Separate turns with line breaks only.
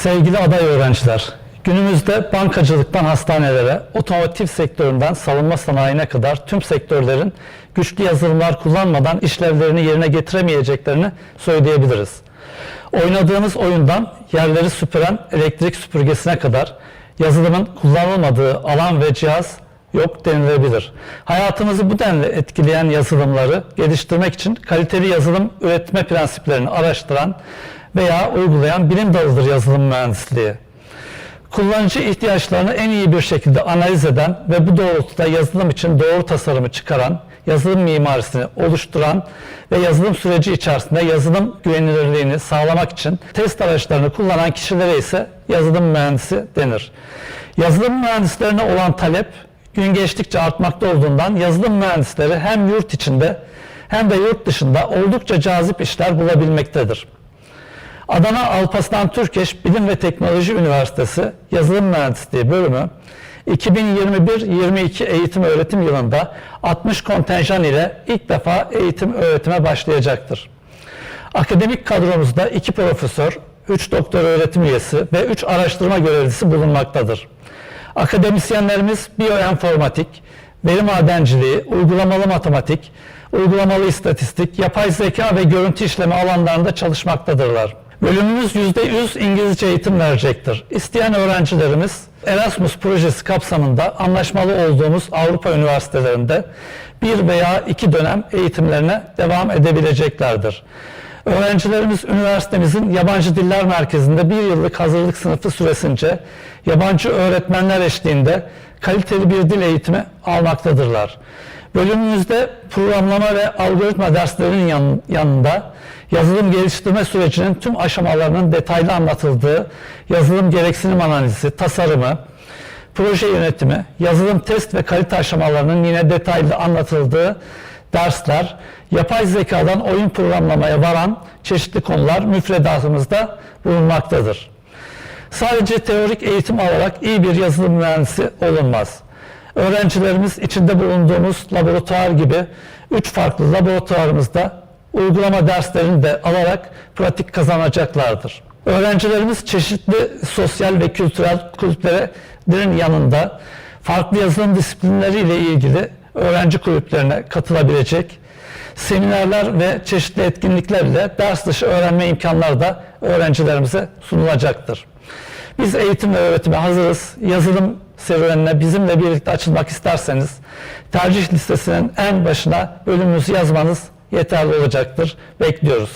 Sevgili aday öğrenciler, günümüzde bankacılıktan hastanelere, otomotiv sektöründen savunma sanayine kadar tüm sektörlerin güçlü yazılımlar kullanmadan işlevlerini yerine getiremeyeceklerini söyleyebiliriz. Oynadığımız oyundan yerleri süpüren elektrik süpürgesine kadar yazılımın kullanılmadığı alan ve cihaz yok denilebilir. Hayatımızı bu denli etkileyen yazılımları geliştirmek için kaliteli yazılım üretme prensiplerini araştıran veya uygulayan bilim dalıdır yazılım mühendisliği. Kullanıcı ihtiyaçlarını en iyi bir şekilde analiz eden ve bu doğrultuda yazılım için doğru tasarımı çıkaran, yazılım mimarisini oluşturan ve yazılım süreci içerisinde yazılım güvenilirliğini sağlamak için test araçlarını kullanan kişilere ise yazılım mühendisi denir. Yazılım mühendislerine olan talep gün geçtikçe artmakta olduğundan yazılım mühendisleri hem yurt içinde hem de yurt dışında oldukça cazip işler bulabilmektedir. Adana Alparslan Türkeş Bilim ve Teknoloji Üniversitesi Yazılım Mühendisliği bölümü 2021-22 eğitim öğretim yılında 60 kontenjan ile ilk defa eğitim öğretime başlayacaktır. Akademik kadromuzda 2 profesör, 3 doktor öğretim üyesi ve 3 araştırma görevlisi bulunmaktadır. Akademisyenlerimiz biyoenformatik, veri madenciliği, uygulamalı matematik, uygulamalı istatistik, yapay zeka ve görüntü işleme alanlarında çalışmaktadırlar. Bölümümüz %100 İngilizce eğitim verecektir. İsteyen öğrencilerimiz Erasmus projesi kapsamında anlaşmalı olduğumuz Avrupa üniversitelerinde bir veya iki dönem eğitimlerine devam edebileceklerdir. Öğrencilerimiz üniversitemizin Yabancı Diller Merkezi'nde bir yıllık hazırlık sınıfı süresince yabancı öğretmenler eşliğinde kaliteli bir dil eğitimi almaktadırlar. Bölümümüzde programlama ve algoritma derslerinin yan- yanında yazılım geliştirme sürecinin tüm aşamalarının detaylı anlatıldığı yazılım gereksinim analizi, tasarımı, proje yönetimi, yazılım test ve kalite aşamalarının yine detaylı anlatıldığı dersler, yapay zekadan oyun programlamaya varan çeşitli konular müfredatımızda bulunmaktadır. Sadece teorik eğitim alarak iyi bir yazılım mühendisi olunmaz. Öğrencilerimiz içinde bulunduğumuz laboratuvar gibi üç farklı laboratuvarımızda uygulama derslerini de alarak pratik kazanacaklardır. Öğrencilerimiz çeşitli sosyal ve kültürel kulüplerin yanında farklı yazılım disiplinleriyle ilgili öğrenci kulüplerine katılabilecek, seminerler ve çeşitli etkinliklerle ders dışı öğrenme imkanları da öğrencilerimize sunulacaktır. Biz eğitim ve öğretime hazırız. Yazılım serüvenine bizimle birlikte açılmak isterseniz tercih listesinin en başına bölümümüzü yazmanız yeterli olacaktır. Bekliyoruz.